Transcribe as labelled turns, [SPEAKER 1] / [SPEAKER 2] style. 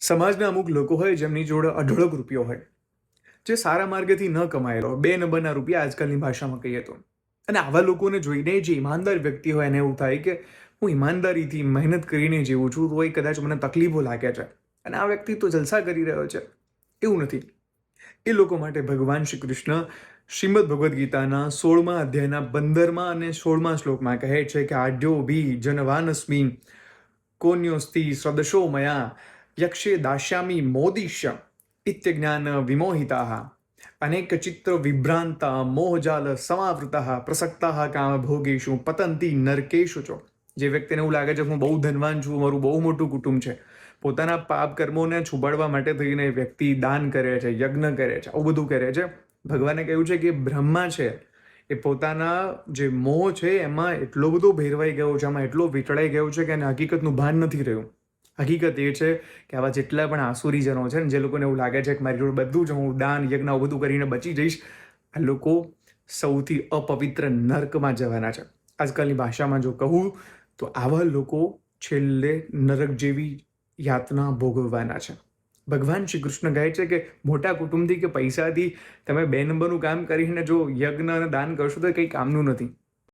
[SPEAKER 1] સમાજના અમુક લોકો હોય જેમની જોડે અઢળક રૂપિયો હોય, જે સારા માર્ગેથી ન કમાયેલો, બે નંબરના રૂપિયા આજકાલની ભાષામાં કહીએ તો. અને આવા લોકોને જોઈને જે ઈમાનદાર વ્યક્તિ હોય એને એવું થાય કે, હું ઈમાનદારીથી મહેનત કરીને જીવું છું તો એ કદાચ મને તકલીફો લાગે છે. અને આ વ્યક્તિ તો જલસા કરી રહ્યો છે. એવું નથી. એ લોકો માટે ભગવાન શ્રી કૃષ્ણ શ્રીમદ ભગવદ્ ગીતાના સોળમા અધ્યાયના પંદરમાં અને સોળમા શ્લોકમાં કહે છે કે, આઢ્યો ભી જનવાનસ્મી કોન્યોસ્તી સદશો મયા યક્ષે દાસ્યામી મોદીશ ઇત્યજ્ઞાન વિમોહિતા અનેક ચિત્ર વિભ્રાંત મોહજાલ સમાવૃતા પ્રસક્તા કામ ભોગેશુ પતંતી નરકેશુ ચો જે વ્યક્તિને એવું લાગે છે હું બહુ ધનવાન છું મારું બહુ મોટું કુટુંબ છે પોતાના પાપ કર્મોને છુપાડવા માટે થઈને વ્યક્તિ દાન કરે છે, યજ્ઞ કરે છે, આવું બધું કરે છે. ભગવાને કહ્યું છે કે બ્રહ્મા છે, એ પોતાના જે મોહ છે, એમાં એટલો બધો ભેરવાઈ ગયો છે આમાં એટલો વીંટળાઈ ગયો છે કે એને હકીકતનું ભાન નથી રહ્યું. હકીકત એ છે કે આવા જેટલા પણ આસુરીજનો છે ને, જે લોકોને એવું લાગે છે કે મારી જોડે બધું જ હું દાન, યજ્ઞ બધું કરીને બચી જઈશ, આ લોકો સૌથી અપવિત્ર નર્કમાં જવાના છે. આજકાલની ભાષામાં જો કહું, તો આવા લોકો છેલ્લે નરક જેવી યાતના ભોગવવાના છે. ભગવાન શ્રી કૃષ્ણ કહે છે કે મોટા કુટુંબથી કે પૈસાથી તમે બે નંબરનું કામ કરીને જો યજ્ઞ અને દાન કરશો તો કંઈ કામનું નથી.